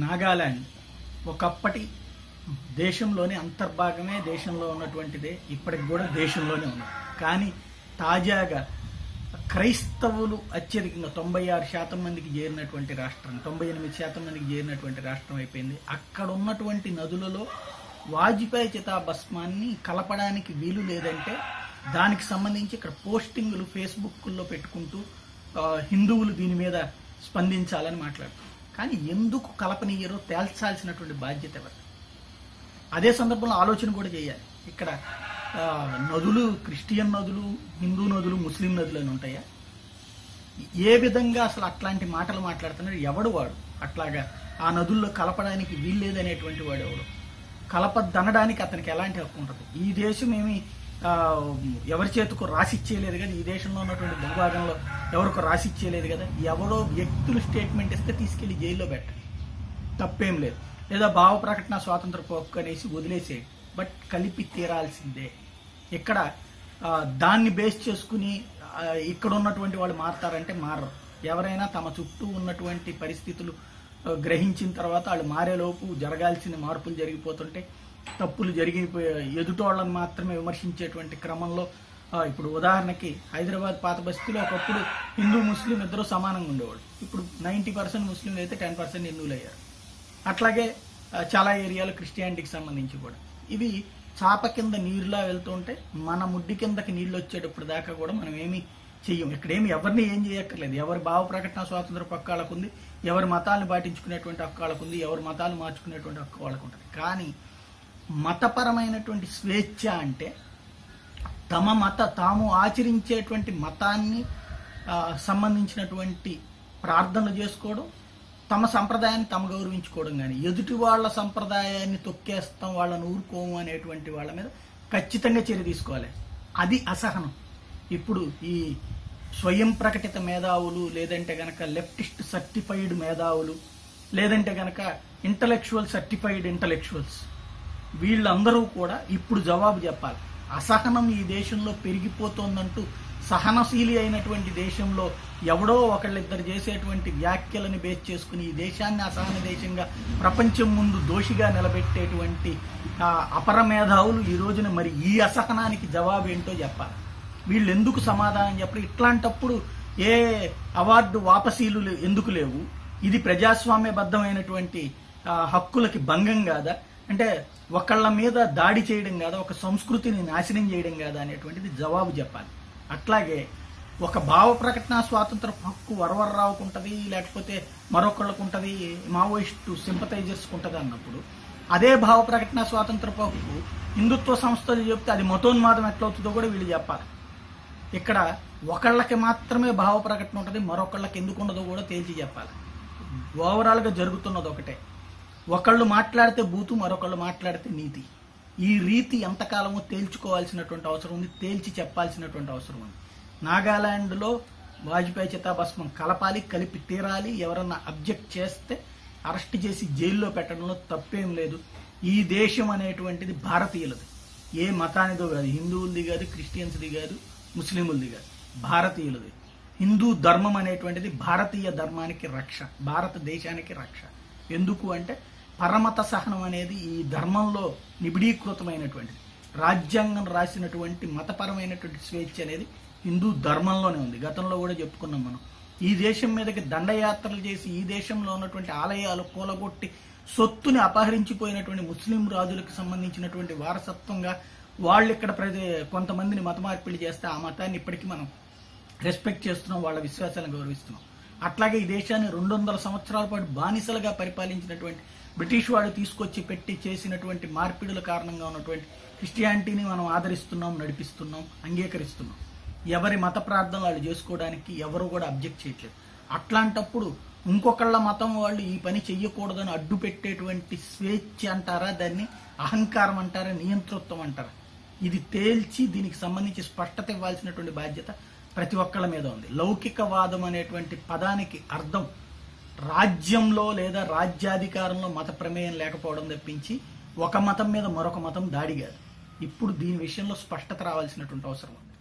నాగాలాండ్ ఒకప్పటి దేశంలోని అంతర్భాగమే దేశంలో ఉన్నటువంటిదే ఇప్పటికి కూడా దేశంలోనే ఉంది. కానీ తాజాగా క్రైస్తవులు అత్యధికంగా తొంభై ఆరు శాతం మందికి చేరినటువంటి రాష్ట్రం తొంభై ఎనిమిది శాతం మందికి చేరినటువంటి రాష్ట్రం అయిపోయింది. అక్కడ ఉన్నటువంటి నదులలో వాజ్పేయి చితాభస్మాన్ని కలపడానికి వీలు లేదంటే దానికి సంబంధించి ఇక్కడ పోస్టింగులు ఫేస్బుక్లో పెట్టుకుంటూ హిందువులు దీని మీద స్పందించాలని మాట్లాడుతున్నారు. కానీ ఎందుకు కలపనీయరో తేల్చాల్సినటువంటి బాధ్యత ఎవరు అదే సందర్భంలో ఆలోచన కూడా చేయాలి. ఇక్కడ ఆ, నదులు క్రిస్టియన్ నదులు హిందూ నదులు ముస్లిం నదులు అని ఉంటాయా? ఏ విధంగా అసలు అట్లాంటి మాటలు మాట్లాడుతున్నాడు ఎవడు వాడు? అట్లాగా ఆ నదుల్లో కలపడానికి వీల్లేదనేటువంటి వాడు ఎవడు? కలపద్దనడానికి అతనికి ఎలాంటి హక్కు ఉంటుంది? ఈ దేశం ఏమి ఆ, ఎవరి చేతుకు రాసిచ్చేయలేదు కదా? ఈ దేశంలో ఉన్నటువంటి భూభాగంలో ఎవరికి రాసిచ్చేయలేదు కదా. ఎవరో వ్యక్తులు స్టేట్మెంట్ ఇస్తే తీసుకెళ్ళి జైల్లో పెట్టాలి తప్పేం లేదు. లేదా భావ ప్రకటన స్వాతంత్ర పోక్కు అనేసి వదిలేసే. బట్ కలిపి తీరాల్సిందే. ఇక్కడ దాన్ని బేస్ చేసుకుని ఇక్కడ ఉన్నటువంటి వాళ్ళు మారతారంటే మారరు. ఎవరైనా తమ చుట్టూ ఉన్నటువంటి పరిస్థితులు గ్రహించిన తర్వాత వాళ్ళు మారేలోపు జరగాల్సిన మార్పులు జరిగిపోతుంటే తప్పులు జరిగిపోయే ఎదుటోళ్ళని మాత్రమే విమర్శించేటువంటి క్రమంలో ఇప్పుడు ఉదాహరణకి హైదరాబాద్ పాత బస్తీలో ఒకప్పుడు హిందూ ముస్లిం ఇద్దరు సమానంగా ఉండేవాళ్ళు. ఇప్పుడు నైంటీ పర్సెంట్ ముస్లింలు అయితే టెన్ పర్సెంట్ హిందువులు అయ్యారు. అట్లాగే చాలా ఏరియాలో క్రిస్టియానిటీకి సంబంధించి కూడా. ఇవి చాప కింద నీరులా వెళ్తుంటే మన ముడ్డి కిందకి నీళ్ళు వచ్చేటప్పుడు దాకా కూడా మనం ఏమి చెయ్యం. ఇక్కడేమి ఎవరిని ఏం చేయక్కర్లేదు. ఎవరి భావ ప్రకటన స్వాతంత్ర పక్కాలకు ఉంది ఎవరి మతాలను పాటించుకునేటువంటి హక్కు ఉంది ఎవరి మతాలు మార్చుకునేటువంటి హక్కు వాళ్ళకు ఉంటుంది. కానీ మతపరమైనటువంటి స్వేచ్ఛ అంటే తమ మత తాము ఆచరించేటువంటి మతాన్ని సంబంధించినటువంటి ప్రార్థనలు చేసుకోవడం తమ సంప్రదాయాన్ని తమ గౌరవించుకోవడం కానీ ఎదుటి వాళ్ళ సంప్రదాయాన్ని తొక్కేస్తాం వాళ్ళని ఊరుకోము అనేటువంటి వాళ్ళ మీద ఖచ్చితంగా చర్య తీసుకోవాలి. అది అసహనం. ఇప్పుడు ఈ స్వయం ప్రకటిత మేధావులు లేదంటే గనక లెఫ్టిస్ట్ సర్టిఫైడ్ మేధావులు లేదంటే గనక ఇంటలెక్చువల్ సర్టిఫైడ్ ఇంటలెక్చువల్స్ వీళ్ళందరూ కూడా ఇప్పుడు జవాబు చెప్పాలి. అసహనం ఈ దేశంలో పెరిగిపోతోందంటూ సహనశీలి అయినటువంటి దేశంలో ఎవడో ఒకళ్ళిద్దరు చేసేటువంటి వ్యాఖ్యలను బేస్ చేసుకుని ఈ దేశాన్ని అసహన దేశంగా ప్రపంచం ముందు దోషిగా నిలబెట్టేటువంటి అపరమేధావులు అపర మేధావులు ఈ రోజున మరి ఈ అసహనానికి జవాబు ఏంటో చెప్పాలి. వీళ్ళు ఎందుకు సమాధానం చెప్పరు? ఇట్లాంటప్పుడు ఏ అవార్డు వాపసీలు లే- ఎందుకు లేవు? ఇది ప్రజాస్వామ్యబద్ధమైనటువంటి హక్కులకి భంగం కాదా? అంటే ఒకళ్ళ మీద దాడి చేయడం కాదా ఒక సంస్కృతిని నాశనం చేయడం కాదా అనేటువంటిది జవాబు చెప్పాలి. అట్లాగే ఒక భావ ప్రకటన స్వాతంత్ర హక్కు వరవరరావుకు ఉంటుంది లేకపోతే మరొకళ్ళకు ఉంటుంది మావోయిస్టు సింపతైజర్స్కి ఉంటుంది అన్నప్పుడు అదే భావ ప్రకటన స్వాతంత్ర హక్కు హిందుత్వ సంస్థలు చెప్తే అది మతోన్మాదం ఎట్లవుతుందో కూడా వీళ్ళు చెప్పాలి. ఇక్కడ ఒకళ్ళకి మాత్రమే భావ ప్రకటన ఉంటుంది మరొకళ్ళకి ఎందుకు ఉండదో కూడా తేల్చి చెప్పాలి. ఓవరాల్గా జరుగుతున్నది ఒకటే. ఒకళ్ళు మాట్లాడితే బూతు మరొకళ్ళు మాట్లాడితే నీతి. ఈ రీతి ఎంతకాలమో తేల్చుకోవాల్సినటువంటి అవసరం ఉంది తేల్చి చెప్పాల్సినటువంటి అవసరం ఉంది. నాగాలాండ్లో వాజ్పేయి చితాభస్మం కలపాలి కలిపి తీరాలి ఎవరన్నా అబ్జెక్ట్ చేస్తే అరెస్ట్ చేసి జైల్లో పెట్టడంలో తప్పేం లేదు. ఈ దేశం అనేటువంటిది భారతీయులది. ఏ మతానిదో కాదు హిందువులది కాదు క్రిస్టియన్స్ది కాదు ముస్లింలది కాదు భారతీయులది. హిందూ ధర్మం అనేటువంటిది భారతీయ ధర్మానికి రక్ష భారతదేశానికి రక్ష. ఎందుకు అంటే పరమత సహనం అనేది ఈ ధర్మంలో నిబిడీకృతమైనటువంటిది. రాజ్యాంగం రాసినటువంటి మతపరమైనటువంటి స్వేచ్ఛ అనేది హిందూ ధర్మంలోనే ఉంది. గతంలో కూడా చెప్పుకున్నాం మనం. ఈ దేశం మీదకి దండయాత్రలు చేసి ఈ దేశంలో ఉన్నటువంటి ఆలయాలు కూలగొట్టి సొత్తుని అపహరించిపోయినటువంటి ముస్లిం రాజులకు సంబంధించినటువంటి వారసత్వంగా వాళ్ళు ఇక్కడ ప్రతి కొంతమందిని మత మార్పిడి చేస్తే ఆ మతాన్ని ఇప్పటికీ మనం రెస్పెక్ట్ చేస్తున్నాం వాళ్ళ విశ్వాసాలను గౌరవిస్తున్నాం. అట్లాగే ఈ దేశాన్ని రెండు వందల సంవత్సరాల పాటు బానిసలుగా పరిపాలించినటువంటి బ్రిటిష్ వాడు తీసుకొచ్చి పెట్టి చేసినటువంటి మార్పిడుల కారణంగా ఉన్నటువంటి క్రిస్టియానిటీని మనం ఆదరిస్తున్నాం నడిపిస్తున్నాం అంగీకరిస్తున్నాం. ఎవరి మత ప్రార్థనలు వాళ్ళు చేసుకోవడానికి ఎవరు కూడా అబ్జెక్ట్ చేయట్లేదు. అట్లాంటప్పుడు ఇంకొకళ్ళ మతం వాళ్ళు ఈ పని చెయ్యకూడదని అడ్డు పెట్టేటువంటి స్వేచ్ఛ అంటారా? దాన్ని అహంకారం అంటారా? నియంతృత్వం అంటారా? ఇది తేల్చి దీనికి సంబంధించి స్పష్టత ఇవ్వాల్సినటువంటి బాధ్యత ప్రతి ఒక్కళ్ళ మీద ఉంది. లౌకికవాదం అనేటువంటి పదానికి అర్థం రాజ్యంలో లేదా రాజ్యాధికారంలో మత ప్రమేయం లేకపోవడం తప్పించి ఒక మతం మీద మరొక మతం దాడి కాదు. ఇప్పుడు దీని విషయంలో స్పష్టత రావాల్సినటువంటి అవసరం ఉంది.